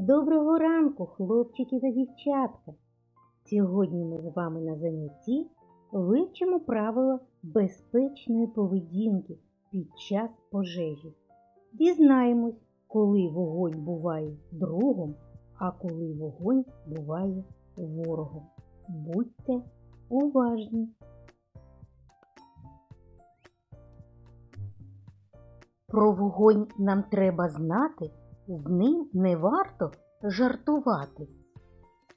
Доброго ранку, хлопчики та дівчатка! Сьогодні ми з вами на занятті вивчимо правила безпечної поведінки під час пожежі. Дізнаємось, коли вогонь буває другом, а коли вогонь буває ворогом. Будьте уважні! Про вогонь нам треба знати, з ним не варто жартувати.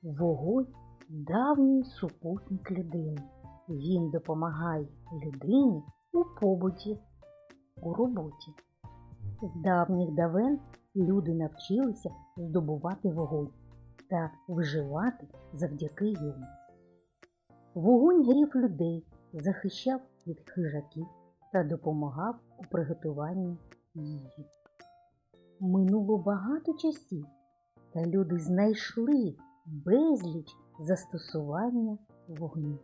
Вогонь давній супутник людини. Він допомагає людині у побуті, у роботі. З давніх давен люди навчилися здобувати вогонь та виживати завдяки йому. Вогонь грів людей, захищав від хижаків та допомагав у приготуванні їжі. Минуло багато часів, та люди знайшли безліч застосування вогню.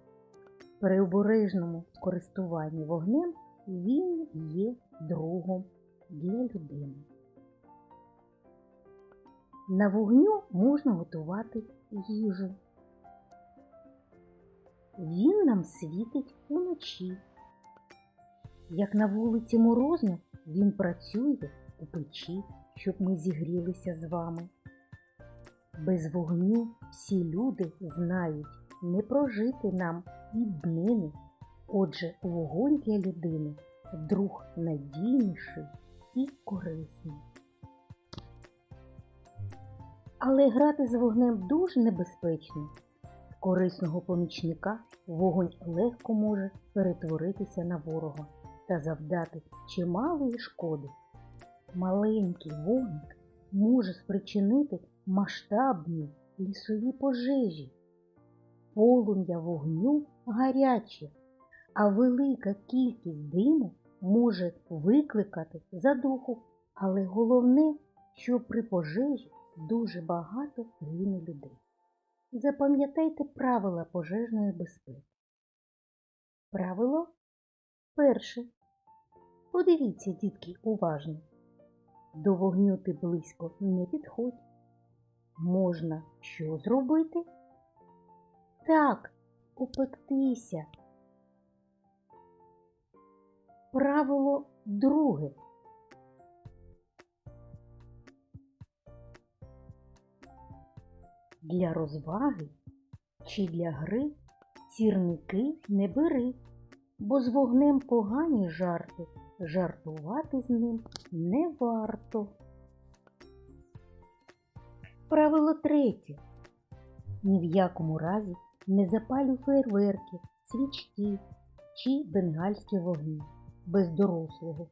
При обережному користуванні вогнем він є другом для людини. На вогню можна готувати їжу. Він нам світить уночі. Як на вулиці морозно, він працює у печі, щоб ми зігрілися з вами. Без вогню всі люди знають не прожити нам і днини. Отже, вогонь для людини друг надійніший і корисний. Але грати з вогнем дуже небезпечно. Корисного помічника вогонь легко може перетворитися на ворога та завдати чималої шкоди. Маленький вогник може спричинити масштабні лісові пожежі. Полум'я вогню гаряче, а велика кількість диму може викликати задуху. Але головне, що при пожежі дуже багато гине людей. Запам'ятайте правила пожежної безпеки. Правило перше. Подивіться, дітки, уважно. До вогню ти близько не підходь. Можна що зробити? Так, упектися. Правило друге. Для розваги чи для гри сірники не бери, бо з вогнем погані жарти, жартувати з ним не варто. Правило третє. Ні в якому разі не запалюй фейерверки, свічки чи бенгальські вогні без дорослого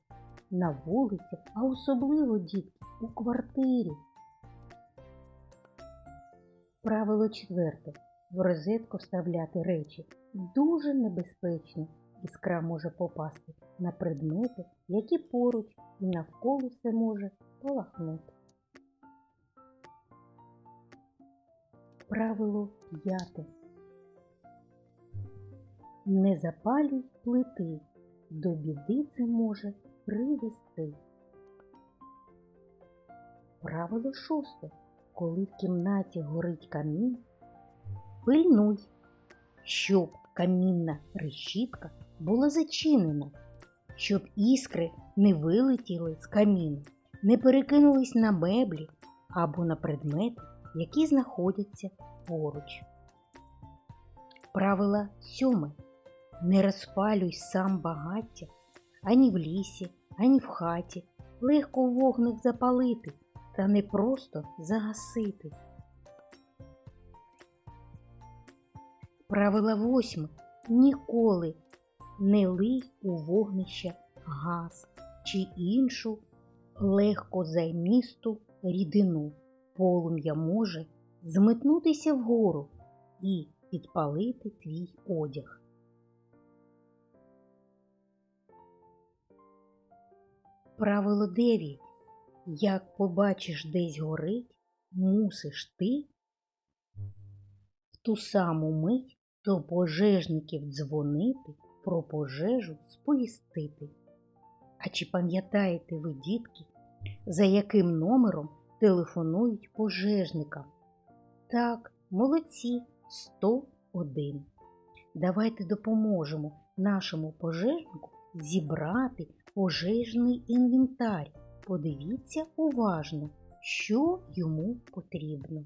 на вулиці, а особливо дітки у квартирі. Правило четверте. В розетку вставляти речі дуже небезпечно. Іскра може попасти на предмети, які поруч і навколо все може полахнути. Правило п'яте. Не запалюй плити, до біди це може привести. Правило шосте. Коли в кімнаті горить камін, пильнуй, щоб камінна решітка була зачинена, щоб іскри не вилетіли з каміну, не перекинулись на меблі або на предмети, які знаходяться поруч. Правило сьоме. Не розпалюй сам багаття ані в лісі, ані в хаті. Легко вогник запалити та не просто загасити. Правило восьме. Ніколи не лий у вогнище газ чи іншу легко займісту рідину. Полум'я може зметнутися вгору і підпалити твій одяг. Правило 9. Як побачиш десь горить, мусиш ти в ту саму мить до пожежників дзвонити, про пожежу сповістити. А чи пам'ятаєте ви, дітки, за яким номером телефонують пожежникам. Так, молодці, 101. Давайте допоможемо нашому пожежнику зібрати пожежний інвентар. Подивіться уважно, що йому потрібно.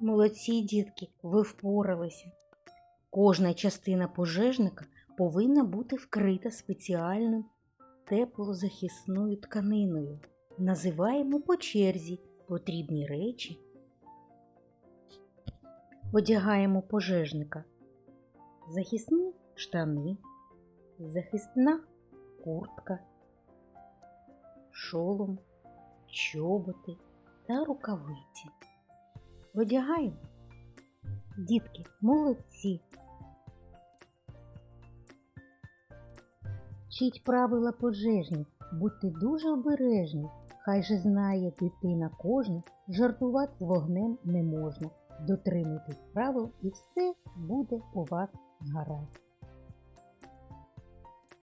Молодці, дітки, ви впоралися. Кожна частина пожежника повинна бути вкрита спеціальним теплозахисною тканиною. Називаємо по черзі потрібні речі. Одягаємо пожежника. Захисні штани, захисна куртка, шолом, чоботи та рукавиці. Одягаємо. Дітки, молодці. Вчіть правила пожежні, будьте дуже обережні. Хай же знає дитина кожна, жартувати з вогнем не можна. Дотримуйтесь правил і все буде у вас гаразд.